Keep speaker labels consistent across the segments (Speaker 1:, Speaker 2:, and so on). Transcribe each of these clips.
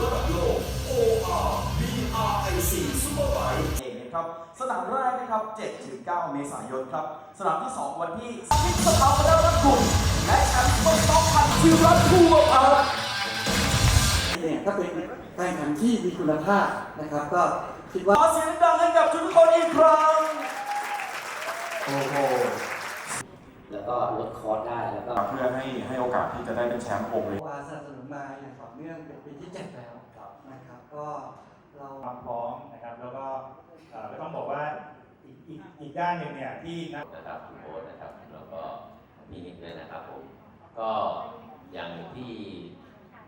Speaker 1: ระดับโลก OR BRIC Superbike
Speaker 2: เองนะครับ สนามแรกนะครับ7ถึง9เมษายนครับ สนามที่ 2 วันที่สิบสถาปนารักคุณและแชมป์ฟุตบอลพันธิรัตน์ภูมิภารัตน์
Speaker 3: เนี่ยก็เป็นการแข่งขันที่มีคุณภาพนะครับก็คิดว่า
Speaker 2: ขอเสียงดังให้กับทุกคนอีกครั้งโอ้โห
Speaker 4: แล้วก็ลดคอร์สได้แล้วก็
Speaker 5: เพื่อให้ให้โอกาสที่จะได้เป็นแชมป์โอเว
Speaker 3: วาสนับสนุนมาอย่างต่อเนื่องเป็นปีที่ 7 แล้วนะครับ ก็เรา
Speaker 6: ความพร้อมนะครับแล้วก็เอ่อก็ต้องบอกว่าอีกอีกอีกด้านหนึ่งเนี่ยที่นัก
Speaker 4: นะครับคุณโอ๊ตนะครับแล้วก็มีนิดเลยนะครับผมก็อย่างที่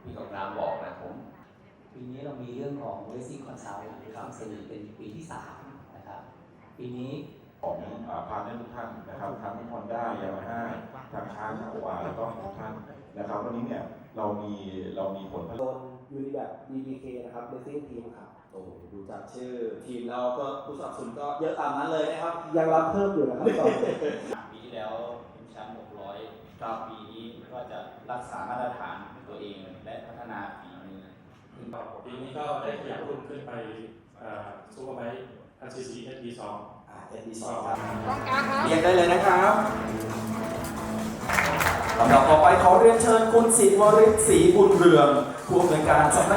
Speaker 4: พี่กำลังบอกนะผม
Speaker 7: ปีนี้เรามีเรื่องของ Racing Consult นะครับซึ่งเป็นปีที่ 3 นะครับ ปีนี้
Speaker 5: ของพาร์ทเนอร์ทุกท่านนะครับทั้ง Honda Yamaha ทางช้างทางโออาแล้วก็ทุกท่านนะครับ วันนี้เนี่ยเรามีเรามีผลผลิต
Speaker 8: โดนยูนิแบบ BBK นะครับ Racing Team ครับ
Speaker 2: โอ้ดูจากชื่อทีมแล้วก็ผู้สนับสนุนก็เยอะตามนั้นเลยนะครับ
Speaker 8: ยังรับเพิ่มอยู่นะครับตอนนี้
Speaker 4: ปีที่แล้วเป็นแชมป์600ครับปีนี้ก็จะรักษามาตรฐานตัวเองและพัฒนาฝีมือขึ้นไป
Speaker 6: ปีนี้ก็ได้ขยับรุ่นขึ้นไปซูเปอร์ไบค์ RCC SB2
Speaker 2: อ่าเอ็นดีสองครับเรียกได้เลยนะครับลำดับต่อไปขอเรียนเชิญคุณศิวริศศรีบุญเรืองผู้อำนวยการสำนัก